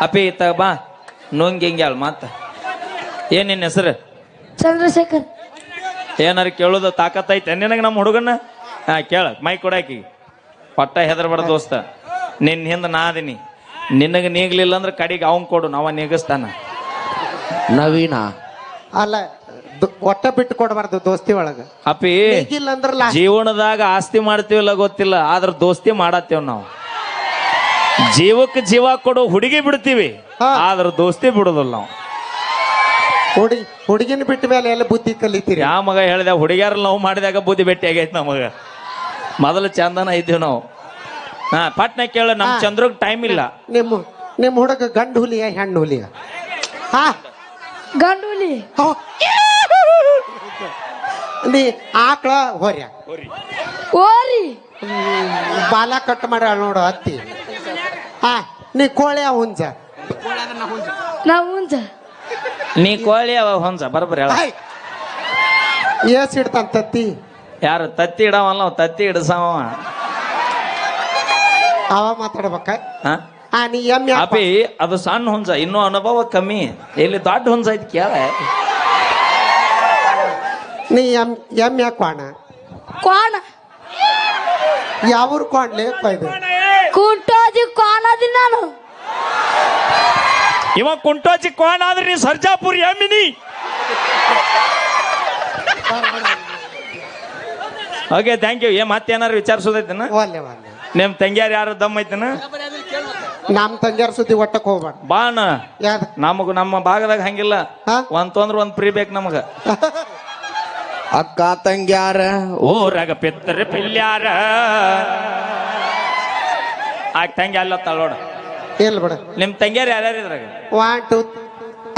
ಅಪಿ ಇತ್ತ ಬಾ. ನುಂಗಿ ಮಾತ ಮತ್ತ. ಏನ್ ನಿನ್ನ ಹೆಸರು? ಚಂದ್ರಶೇಖರ್. ಏನಾರ ಕೇಳೋದು ತಾಕತ್ತೈತೆ ನಿನಗೆ ನಮ್ಮ ಹುಡುಗನ ಹಾ ಕೇಳ ಮೈ ಕೊಡಾಕಿ ಪಟ್ಟ ಹೆದರ್ಬೇಡ ದೋಸ್ತ. ನಿನ್ನ ಹಿಂದೆ ನಾ ಅದೀನಿ. ನಿನಗೆ ನೀಗ್ಲಿಲ್ಲ ಅಂದ್ರೆ ಕಡೆಗೆ ಅವನ್ ಕೊಡು ನಾವ ನೀಗಿಸ್ತಾನ. ನವೀನ? ಅಲ್ಲ ದು- ಒಟ್ಟ ಬಿಟ್ಟು ಕೊಡಬಾರ್ದು ದೋಸ್ತಿ ಒಳಗ. ಅಪಿ ಈಗಿಲ್ಲ ಅಂದ್ರಲ್ಲ. ಜೀವನದಾಗ ಆಸ್ತಿ ಮಾಡ್ತೀವಿಲ್ಲ ಗೊತ್ತಿಲ್ಲ ಆದ್ರ ದೋಸ್ತಿ ಮಾಡತ್ತೇವ್ ನಾವು. ಜೀವಕ್ಕೆ ಜೀವ ಕೊಡೋ ಹುಡುಗಿ ಬಿಡ್ತೀವಿ. ಹಾ. ಆದ್ರ ದೋಸ್ತಿ ಬಿಡುದಿಲ್ಲ ನಾವು. ಹುಡುಗಿ ಹುಡುಗಿನ ಬಿಟ್ಟ ಮೇಲೆ ಎಲ್ಲ ಬುದ್ಧಿ ಕಲಿತೀರಿ? ಆ ಮಗ ಹೇಳಿದ ಹುಡುಗಿಯಾರ ನಾವು ಮಾಡಿದಾಗ ಬುದ್ಧಿ ಭೇಟಿ ಆಗೈತೆ ನಮಗ. ಮೊದಲು ಚಂದನ ಇದ್ದೀವಿ ನಾವು. ಹಾ ಪಟ್ನ ಕೇಳ ನಮ್. ಚಂದ್ರಗ್ ಟೈಮ್ ಇಲ್ಲ. ನಿಮ್ಮ ನಿಮ್ಮ ಹುಡುಗ ಗಂಡು ಹುಲಿಯ ಹೆಣ್ಣು ಹುಲಿಯ? ಹಾ. ಹುಲಿ. ಹೋ. ನೀ ಆಕಳ ಹೊರ್ಯ? ಓರಿ ಬಾಲ ಕಟ್ ಮಾಡ್ಯಾಳ ನೋಡು ಹತ್ತಿ ಹಾ ನೀ ಕೋಳಿ ಹುಂಜ. ನಾವು ಹುಂಜ. ನೀ ಕೋಳಿ ಅವ ಹೊಂಸ ಬರ್ಬರಿ ಹೇಳ. ಏಸ್ ಇಡ್ತಾನ ತತ್ತಿ. ಯಾರು ತತ್ತಿ ಇಡವಲ್ಲ ಅವ ತತ್ತಿ ಇಡಸವ ಅವ. ಮಾತಾಡ್ಬೇಕ? ಹಾ? ಆ ನೀ ಎಮ್ಮೆ ಹಾಕ್ ಅಪಿ ಅದು ಸಣ್ಣ ಹುಂಜ ಇನ್ನೂ ಅನುಭವ ಕಮ್ಮಿ. ಇಲ್ಲಿ ದೊಡ್ಡ ಹುಂಜ ಐತಿ ಕೇಳ. ನೀ ಎಂ ಎಮ್ಮೆ ಹಾಕೋಣ ಕ್ವಾಣ? ಯಾವ ಕೊಂಡ್ಲೆ ಇದು? ಕುಂಟೋಜಿ ಕಾಣದಿ ನಾನು. ಇವ ಕುಂಟೋಜಿ ಕೋಣ ಆದ್ರೆ ನೀ ಸರ್ಜಾಪುರ್ ಎಮ್ಮಿನಿ ಓಕೆ ಥ್ಯಾಂಕ್ ಯು ಏ ಮತ್ತೇನಾರು ವಿಚಾರಿಸೋದೈತನ ಒಲ್ಲೆ ಒಲ್ಲೆ ನಿಮ್ ತಂಗಿಯಾರ ಯಾರು? ದಮ್ ಐತನ? ನಮ್ ತಂಗ್ಯಾರ ಸುದ್ದಿ ಒಟ್ಟಕ್ ಹೋಗ್ಬೇಡ. ಬಾಣ. ಯಾವ್ದು ನಮಗ ನಮ್ಮ ಭಾಗದಾಗ ಹಂಗಿಲ್ಲ. ಹಾ? ಒಂದ್ ತೊಂದ್ರ ಒಂದ್ ಫ್ರೀ ಬೇಕು ನಮಗ. ಅಕ್ಕ ತಂಗ್ಯಾರ. ಊರಾಗ ಪಿತ್ತರೆ ಪಿಲ್ಯಾರ. ಆಗ ತಂಗಿ ಅಲ್ಲ ತಳೋಡ ಇಲ್ಲ ಬಿಡ? ನಿಮ್ ತಂಗಿಯರ್ ಯಾರ್ಯಾರ ಇದ್ರಾಗ? ಒನ್ ಟೂ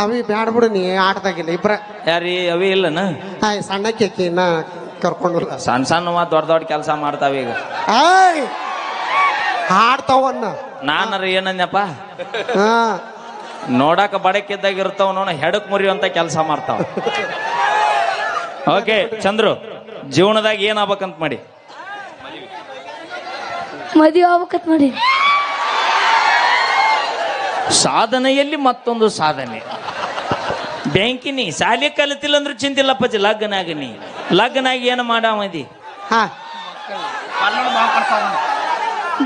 ಅವಿ ಬ್ಯಾಡ ಬಿಡು ನೀ ಆಟದಾಗಿಲ್ಲ ಇಬ್ರ. ಯಾರಿ ಅವಿ ಇಲ್ಲನ? ಹಾಯ್ ಸಣ್ಣ ಕೇಕಿ ನಾ ಕರ್ಕೊಂಡಿಲ್ಲ. ಸಣ್ಣ ಸಣ್ಣ ದೊಡ್ಡ ದೊಡ್ಡ ಕೆಲಸ ಮಾಡ್ತಾವ ಈಗ. ಆಯ್ ಹಾಡ್ತಾವನ್ನ ನಾನರ ಏನನ್ಯಪ್ಪ? ಹಾ. ನೋಡಾಕ ಬಡಕಿದ್ದಾಗ ಇರ್ತಾವ ನೋಡ ಹೆಡಕ್ ಮುರಿಯುವಂತ ಕೆಲಸ ಮಾಡ್ತಾವ. ಓಕೆ ಚಂದ್ರು ಜೀವನದಾಗ ಏನ್ ಆಗ್ಬೇಕಂತ ಮಾಡಿ? ಮದುವೆ ಆಗ್ಬೇಕತ್ ಮಾಡಿ. ಸಾಧನೆಯಲ್ಲಿ ಮತ್ತೊಂದು ಸಾಧನೆ. ಬ್ಯಾಂಕಿನಿ ಶಾಲೆ ಕಲಿತಿಲ್ಲ ಅಂದ್ರೆ ಚಿಂತಿಲ್ಲಪ್ಪ ಲಗ್ನ ಆಗನಿ ಲಗ್ನ ಆಗಿ ಏನು ಮಾಡಾಮದಿ ಹಾ.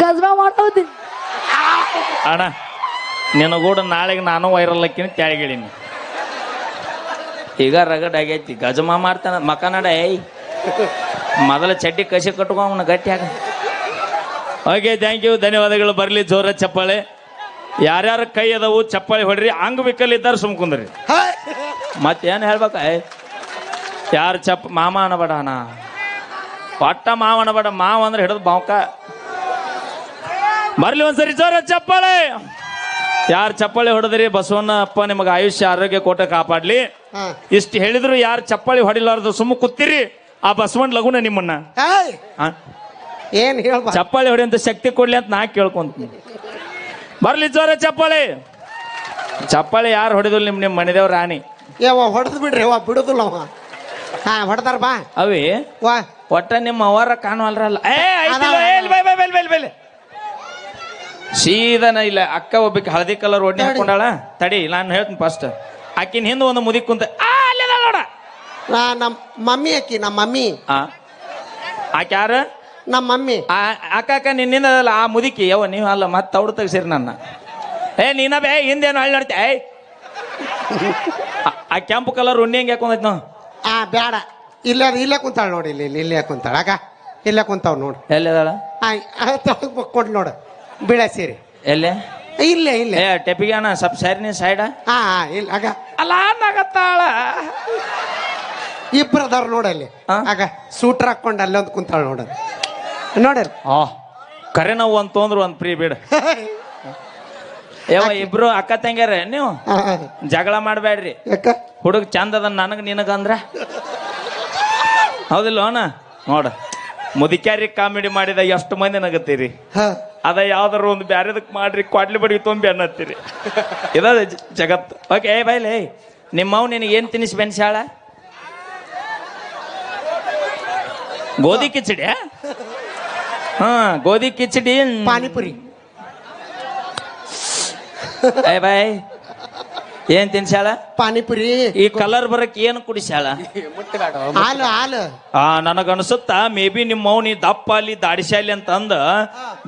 ಗಜ್ರ ಮಾಡೋದಿ ಅಣ್ಣ ನಿನಗೂಡ ನಾಳೆಗೆ ನಾನು ವೈರಲ್ ಹಾಕಿನ ಕೆಳಗಿಳೀನಿ ಈಗ ರಗಡ್ ಆಗೈತಿ. ಗಜಮಾ ಮಾಡ್ತಾನ ಮಕನಡ ಏಯ್. ಮೊದಲ ಚಡ್ಡಿ ಕಸಿ ಕಟ್ಕೊ ಅವನ ಗಟ್ಟಿ ಆಗ ಓಕೆ ಥ್ಯಾಂಕ್ ಯು ಧನ್ಯವಾದಗಳು. ಬರಲಿ ಜೋರ ಚಪ್ಪಾಳೆ. ಯಾರ್ಯಾರ ಕೈ ಅದಾವು ಚಪ್ಪಾಳೆ ಹೊಡ್ರಿ. ಅಂಗವಿಕಲ್ ಇದ್ದಾರೆ ಸುಮ್ಕುಂದ್ರಿ. ಮತ್ತೇನು ಹೇಳ್ಬೇಕ? ಯಾರು ಚಪ್ಪ ಮಾಮ ಅನ್ನಬೇಡ ಅಣ್ಣ. ಪಟ್ಟ ಮಾವ ಅನ್ನಬೇಡ ಮಾವ ಅಂದ್ರೆ ಹಿಡಿದು ಬಾವ್ಕ. ಬರ್ಲಿ ಒಂದ್ಸರಿ ಜೋರ ಚಪ್ಪಾಳೆ. ಯಾರು ಚಪ್ಪಾಳೆ ಹೊಡೆದ್ರಿ? ಬಸವಣ್ಣ ಅಪ್ಪ ನಿಮಗೆ ಆಯುಷ್ಯ ಆರೋಗ್ಯ ಕೋಟ ಕಾಪಾಡ್ಲಿ. ಇಷ್ಟು ಹೇಳಿದ್ರು ಯಾರು ಚಪ್ಪಾಳಿ ಹೊಡಿಲಾರ್ದು ಸುಮ್ಮ ಕೂತಿರಿ. ಆ ಬಸವಣ್ಣ ಲಗುನ ನಿಮ್ಮನ್ನ? ಏನ್ ಹೇಳ್ಬಾ ಚಪ್ಪಾಳೆ ಹೊಡೆಯಂತ ಶಕ್ತಿ ಕೊಡ್ಲಿ ಅಂತ ನಾ ಕೇಳ್ಕೊಂತೀನಿ. ಬರ್ಲಿ ಜೋರ ಚಪ್ಪಾಳೆ. ಚಪ್ಪಾಳೆ ಯಾರು ಹೊಡೆದಿಲ್ಲ ನಿಮ್ ನಿಮ್ಮ ಮನೆದೇವ್ ರಾಣಿ. ಯಾವ ಹೊಡೆದ್ ಬಿಡ್ರಿ ಅವ ಬಿಡುದಿಲ್ಲ ಅವ. ಹಾ ಹೊಡೆದಾರ ಬಾ. ಅವೇ ವಾ. ಒಟ್ಟ ನಿಮ್ಮ ಅವರ ಕಾಣುವಲ್ರಲ್ಲ. ಏ ಅದಾವ, ಇಲ್ಲಿ bye, bye, bye, bye, bye, bye. ಸೀದನ ಇಲ್ಲ ಅಕ್ಕ ಒಬ್ಬಕ್ಕೆ ಹಳದಿ ಕಲರ್ ಒಡ್ನಿ ಹಾಕೊಂಡಾಳ. ತಡಿ ನಾನು ಹೇಳ್ತೀನಿ ಫಸ್ಟ್ ಆಕಿನ ಹಿಂದೆ ಒಂದು ಮುದಿ ಕುಂತ ಆ ನೋಡ. ನಾ ನಮ್ಮ ಮಮ್ಮಿ ಅಕ್ಕಿ ನಮ್ಮ ಮಮ್ಮಿ. ಆ. ಆಕೆ ಯಾರ ನಮ್ಮ ಮಮ್ಮಿ. ಅಕ್ಕ ಅಕ್ಕ ನಿನ್ನಿಂದ ಅದಲ್ಲ ಆ ಮುದುಕಿ. ಯವ ನೀವು ಅಲ್ಲ ಮತ್ತೆ ತೌಡು ತೆಗ್ಸಿರಿ ನನ್ನ. ಏ ನೀನ ಬೇ ಹಿಂದೇನು ಹಳ್ಳಿ ನೋಡ್ತಿ? ಏಯ್. ಆ- ಕೆಂಪು ಕಲರ್ ಉಣ್ಣಿ ಹೆಂಗೆ ಹಾಕೊಂಡೈತಿ ನಾವು ಆ ಬೇಡ ಇಲ್ಲ ಇಲ್ಲೇ ಕುಂತಾಳ ನೋಡಿ ಇಲ್ಲಿ ಇಲ್ಲಿ ಇಲ್ಲೇ ಕುಂತಾಳ. ಅಕ್ಕ ಇಲ್ಲೇ ಕುಂತಾವ್ ನೋಡು. ಎಲ್ಲಿದಾಳ ಬಕ್ಕೊಂಡು ನೋಡು. ಬೀಳ ಸೀರೆ. ಎಲ್ಲೇ? ಇಲ್ಲೇ ಇಲ್ಲೇ. ಟೆಪಿಗೆ ಅಣ್ಣ ಸ್ವಲ್ಪ ಸೈಡ್ನಿ ಸೈಡ. ಹಾ ಇಲ್ಲ ಅಗ ಅಲ್ಲ ನಗತ್ತಾಳ ಇಬ್ರು ಅದಾರ ನೋಡಲ್ಲಿ? ಆಗ ಸೂಟ್ರ್ ಹಾಕೊಂಡು ಅಲ್ಲೊಂದು ಕುಂತಾಳ ನೋಡ ನೋಡಲ್ ಆ ಕರೆ ನಾವು ಒಂದ್ ತೊಂದ್ರು ಒಂದ್ ಪ್ರೀ ಬಿಡ. ಯಾವ ಇಬ್ರು ಅಕ್ಕ ತಂಗ್ಯಾರ ನೀವು? ಜಗಳ ಮಾಡಬೇಡ್ರಿ ಯಾಕ? ಹುಡುಗ ಚಂದ ಅದ ನನಗ ನಿನಗಂದ್ರ ಹೌದಿಲ್ಲ ಅಣ್ಣ ನೋಡ ಮುದಿಕ್ಯಾರಿ ಕಾಮಿಡಿ ಮಾಡಿದ ಎಷ್ಟು ಮಂದಿ ನಗತ್ತೀರಿ? ಅದ ಯಾವ್ದಾರು ಒಂದು ಬ್ಯಾರೆದಕ್ ಮಾಡ್ರಿ ಕ್ವಾಡ್ಲಿ ಬಡಿ ತುಂಬಿ ಅನ್ನತ್ತೀರಿ. ಇದ ಜಗತ್. ಜಗತ್ತು ಓಕೆ ಏ ಬೈಲೆ ನಿಮ್ಮವ್ ನಿನಗೆ ಏನ್ ತಿನ್ನಿಸಿ ಬೆನ್ಸಾಳ ಗೋಧಿ ಕಿಚಡಿ ಹಾ ಗೋಧಿ ಕಿಚಡಿ. ಪಾನಿಪುರಿ. ಏ ಬಾಯ್ ಏನ್ ತಿನ್ಸಾಳ ಪಾನಿಪುರಿ. ಈ ಕಲರ್ ಬರಕ್ ಏನು ಕುಡಿಸ್ಯಾಳ ಹಾಲು ಹಾಲು. ಆ ನನಗನ್ಸುತ್ತ ಮೇ ಬಿ ನಿಮ್ಮ ಮೌನಿ ದಪ್ಪ ಅಲ್ಲಿ ದಾಡಿಸ್ಯಾಲಿ ಅಂತ ಅಂದ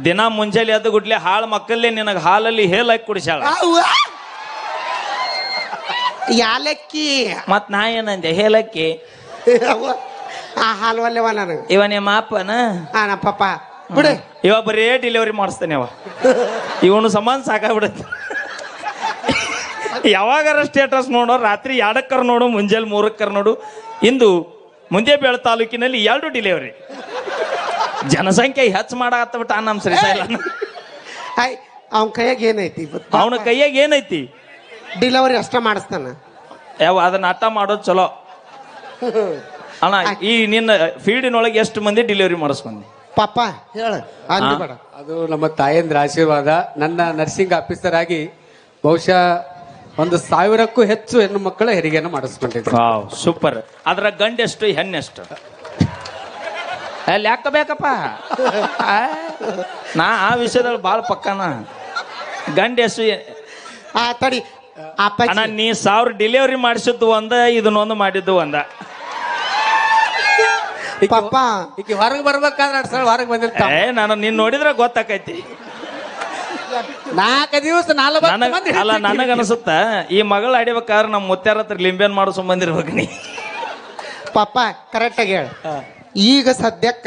ದಿನ ಮುಂಜಾನೆ ಅದು ಗುಡ್ಲೆ ಹಾಳು ಮಕ್ಕಳೇ ನಿನಗ ಹಾಲಲ್ಲಿ ಹೇಲಾಕಿ ಕುಡಿಸ್ಯಾಳ! ಯಾಲಕ್ಕಿ. ಮತ್ ನಾ ಏನಂದೆ ಹೇಲಕ್ಕಿ. ಆ ಹಾಲು ಅಲ್ಲೇವ ನನಗೆ. ಅಪ್ಪನ? ಆ ನಮ್ಮ ಪಪ್ಪ. ಬಿಡು. ಇವ ಬರೀ ಡೆಲಿವರಿ ಮಾಡಿಸ್ತಾನೆ ಅವ. ಇವನು ಸಮಾನ ಸಾಕಾಗ್ಬಿಡತ್ತೆ. ಯಾವಾಗಾರ ಸ್ಟೇಟಸ್ ನೋಡೋ ರಾತ್ರಿ ಎರಡಕ್ಕರ ನೋಡು ಮುಂಜಾನೆ ಮೂರಕ್ಕರ ನೋಡು. ಇಂದು ಮುಂದೇಬೇಳ ತಾಲೂಕಿನಲ್ಲಿ ಎರಡು ಡಿಲಿವರಿ ಜನಸಂಖ್ಯೆ ಹೆಚ್ಚು ಮಾಡಾಕತ್ತಬಿಟ್ಟ ನಮ್ಮ ಆಯ್ ಅವನ ಕೈಯಾಗ ಏನೈತಿ ಅವನ ಕೈಯಾಗ ಏನೈತಿ? ಡಿಲಿವರಿ ಅಷ್ಟ ಮಾಡಿಸ್ತಾನ. ಯಾವ ಅದನ್ನ ಅಟ್ಟ ಮಾಡೋದು ಚಲೋ. ಅಣ್ಣ ಈ ನಿನ್ನ ಫೀಲ್ಡಿನೊಳಗೆ ಎಷ್ಟು ಮಂದಿ ಡಿಲಿವರಿ ಮಾಡಿಸ್ಕೊಂಡಿ? ಪಪ್ಪ ಹೇಳ ಬೇಡ. ಅದು ನಮ್ಮ ತಾಯಂದ್ರ ಆಶೀರ್ವಾದ. ನನ್ನ ನರ್ಸಿಂಗ್ ಆಫೀಸರ್ ಆಗಿ ಬಹುಶಃ ಒಂದು ಸಾವಿರಕ್ಕೂ ಹೆಚ್ಚು ಹೆಣ್ಣು ಮಕ್ಕಳ ಹೆರಿಗೆಯನ್ನು ಮಾಡಿಸ್ಕೊಂಡಿದ್ದೆ ವಾವ್ ಸೂಪರ್. ಅದರ ಗಂಡೆಷ್ಟು ಹೆಣ್ಣೆಷ್ಟು? ಅಲ್ಲಿ ಯಾಕೆ ಬೇಕಪ್ಪ. ಆ, ನಾ ಆ ವಿಷಯದಲ್ಲಿ ಭಾಳ ಪಕ್ಕನ. ಗಂಡೆಷ್ಟು ಆ ತಡಿ ಅಣ್ಣ ನೀ ಸಾವಿರ ಡಿಲಿವರಿ ಮಾಡಿಸಿದ್ದು ಒಂದ ಇದನ್ನೊಂದು ಮಾಡಿದ್ದು ಒಂದ. ಪಪ್ಪ ಈಗ ಹೊರಗೆ ಬರ್ಬೇಕಾದ್ರೆ ಎರಡು ಸಲ ಹೊರಗೆ ಬಂದಿರ್ತಾರೆ ಏ ನಾನು ನಿನ್ ನೋಡಿದ್ರೆ ಗೊತ್ತಾಕೈತಿ. ನಾಲ್ಕು ದಿವಸ ನಾಲ್ಕು ನನಗ ಅಲ್ಲ ನನಗ ಅನ್ಸುತ್ತ ಈ ಮಗಳು ಆಡಿಬೇಕಾದ್ರೆ ನಮ್ಮ ಮುತ್ಯಾರ ಹತ್ರ ಲಿಂಬೆನ್ ಮಾಡಿಸ್ಕೊಂಡ್ ಬಂದಿರ್ಬೇಕು ನೀ. ಪಪ್ಪ ಕರೆಕ್ಟಾಗಿ ಹೇಳ. ಈಗ ಸದ್ಯಕ್ಕ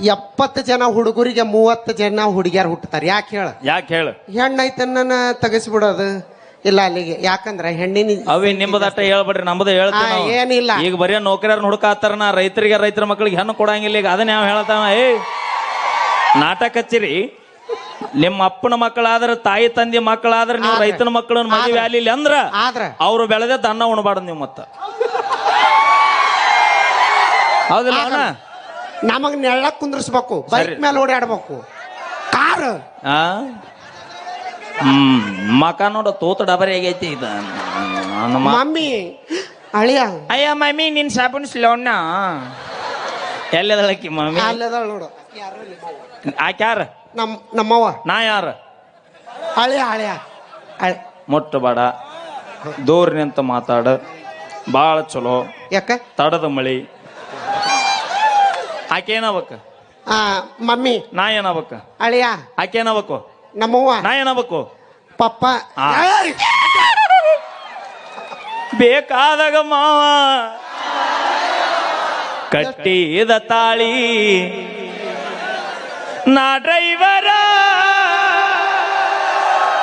ಎಪ್ಪತ್ತು ಜನ ಹುಡುಗರಿಗೆ ಮೂವತ್ತು ಜನ ಹುಡುಗಿಯರು ಹುಟ್ಟುತ್ತಾರೆ. ಯಾಕೆ ಹೇಳ? ಯಾಕೆ ಹೇಳು? ಹೆಣ್ಣೈತನ್ನ ತೆಗಿಸ್ಬಿಡೋದು. ಇಲ್ಲ ಅಲ್ಲಿಗೆ ಯಾಕಂದ್ರೆ ಹೆಣ್ಣಿನ ಅವೇ ನಿಮ್ಮದಟ್ಟ ಹೇಳ್ಬೇಡ್ರಿ ನಮ್ದು ಹೇಳ್ತೀವಿ ಆ, ನಾವು. ಏನಿಲ್ಲ. ಈಗ ಬರೀ ನೌಕರ್ಯಾರ ಹುಡುಕಾತಾರ ನಾ ರೈತರಿಗೆ ರೈತರ ಮಕ್ಕಳಿಗೆ ಹೆಣ್ಣು ಕೊಡಂಗಿಲ್ಲ ಈಗ ಅದನ್ನ ಯಾವ ಹೇಳ್ತಾವ ಏ ನಾಟಕ ಹಚ್ಚಿರಿ ನಿಮ್ಮ ಅಪ್ಪನ ಮಕ್ಕಳಾದ್ರ ತಾಯಿ ತಂದೆ ಮಕ್ಕಳಾದ್ರೆ ನೀವು ಆದ್ರೆ. ರೈತನ ಮಕ್ಕಳನ್ನ ಮದುವೆ ಆಗ್ಲಿಲ್ಲ ಅಂದ್ರ ಆದ್ರ ಅವ್ರು ಬೆಳೆದ ಅನ್ನ ಉಣಬಾರ್ದು ನೀವು ಮತ್ತ ಹೌದಿಲ್ಲ ಅಣ್ಣ ನಮಗ್ ನೆಳ್ಳಕ್ ಕುಂದ್ರಿಸ್ಬೇಕು ಬೈಕ್ ಸರಿ. ಮೇಲೆ ಓಡಾಡ್ಬೇಕು ಕಾರ್ ಆ ಹ್ಮ್ ಮಕ ನೋಡ ತೋತ ಡಬರಿ ಆಗೈತಿ ಇದು. ನನ್ನ ಮ- ಮಮ್ಮಿ ಅಳಿಯ. ಅಯ್ಯ ಮಮ್ಮಿ ನಿನ್ ಸಾಬೂನ್ ಸ್ಲೋಣ್ಣ ಎಲ್ಲದಳಕ್ಕಿ ಮಮ್ಮಿ? ಅಲ್ಲದ ನೋಡು. ಆಕ್ಯಾರ ನಮ್ ನಮ್ಮವ್ವ. ನಾ ಯಾರ? ಅಳಿಯ ಅಳಿಯ. ಅಳಿ ಮುಟ್ಟಬೇಡ ದೂರ ನಿಂತ ಮಾತಾಡ. ಭಾಳ ಚಲೋ. ಯಾಕ? ತಡದ ಮಳಿ. ಆಕೆ ಏನಬೇಕು ಆ ಮಮ್ಮಿ. ನಾ ಏನವಕ್ಕ ಅಳಿಯ. ಆಕೆ ಏನಬೇಕು ನಮ್ಮವ್ವ. ನಾ ಏನಬೇಕು ಪಪ್ಪ. ಆ. ಏಯ್! ಬೇಕಾದಾಗ ಮಾವ. ಕಟ್ಟಿದ ತಾಳಿ. ನಾ ಡ್ರೈವರ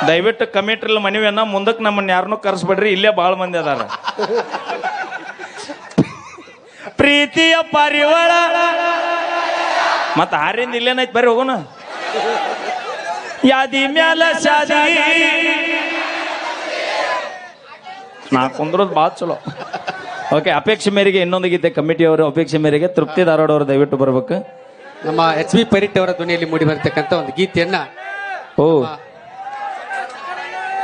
ದಯವಿಟ್ಟು ಕಮಿಟ್ರಿಲ್ ಮನವಿಯನ್ನ ಮುಂದಕ್ಕೆ ನಮ್ಮನ್ನ ಯಾರನ್ನೂ ಕರೆಸ್ಬೇಡ್ರಿ ಇಲ್ಲೇ ಭಾಳ ಮಂದಿ ಅದಾರ. ಪ್ರೀತಿಯ ಪರಿವಳ ಮತ್ತ ಆರಿಂದ ಇಲ್ಲೇನೈತಿ ಬರ್ರಿ ಹೋಗೋಣ. ಯಾದಿ ಮ್ಯಾಲ ಶಾದಿ ನಾ ಕುಂದ್ರದ್ ಭಾಳ ಚಲೋ. ಓಕೆ ಅಪೇಕ್ಷೆ ಮೇರೆಗೆ ಇನ್ನೊಂದು ಗೀತೆ ಕಮಿಟಿಯವರು ಅಪೇಕ್ಷೆ ಮೇರೆಗೆ ತೃಪ್ತಿ ಧಾರವಾಡ ಅವರು ದಯವಿಟ್ಟು ಬರ್ಬೇಕು. ನಮ್ಮ ಎಚ್ ಬಿ ಪರಿಟ್ ಅವರ ಧ್ವನಿಯಲ್ಲಿ ಮೂಡಿ ಬರ್ತಕ್ಕಂಥ ಒಂದು ಗೀತೆಯನ್ನ ಓ.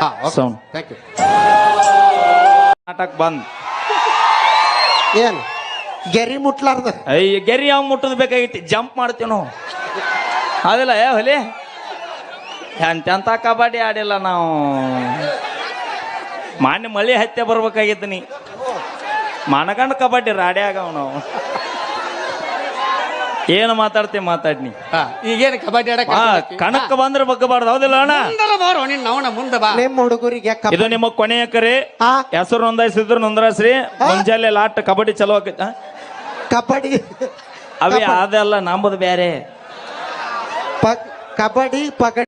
ಹಾ Sound. ಥ್ಯಾಂಕ್ ಯು ನಾಟಕ ಬಂದ್. ಏನ್? ಗೆರಿ ಮುಟ್ಲಾರ್ದ. ಅಯ್ಯ ಗೆರಿ ಯಾವ ಮುಟ್ಟದ್ ಬೇಕಾಗಿತ್ತು? ಜಂಪ್ ಮಾಡ್ತೀವಿ ನಾವು. ಅದಲ್ಲ ಏ ಹೊಲಿ. ಎಂತೆಂತ ಕಬಡ್ಡಿ ಆಡಿಲ್ಲ ನಾವು. ಮಾನ್ಯ ಮಳೆ ಹತ್ಯೆ ಬರ್ಬೇಕಾಗಿತ್ತು ನೀ. ಮನಗಂಡ ಕಬಡ್ಡಿ ರಾಡಿ ಆಗವ ನಾವು. ಏನು ಮಾತಾಡ್ತೀವಿ ಮಾತಾಡ್ನಿ. ಈಗೇನು ಕಬಡ್ಡಿ ಆಡಕ್ಕೆ ಆ ಕಣಕ್ ಬಂದ್ರೆ ಬಗ್ಗಬಾರ್ದು ಹೌದಿಲ್ಲ ಅಣ್ಣ? ಮುಂದರ ಬಾರೋ ನಿನ್ನ ಅವನ ಮುಂದೆ ಬಾ. ನಿಮ್ಮ ಹುಡುಗರಿಗೆ ಇದು ನಿಮ್ಮ ಕೊನೆಯ ಕರೆ ಹೆಸರು ನೋಂದಾಯಿಸಿದ್ರು ನೋಂದಾಯಿಸ್ರಿ. ಮುಂಜಾನೆ ಲಾಟ್ ಕಬಡ್ಡಿ ಚಲೋ ಆಕೈತ. ಕಬಡ್ಡಿ ಅವೇ ಅದೆಲ್ಲ ನಂಬುದು ಬೇರೆ ಕಬಡ್ಡಿ ಪಗಡಿ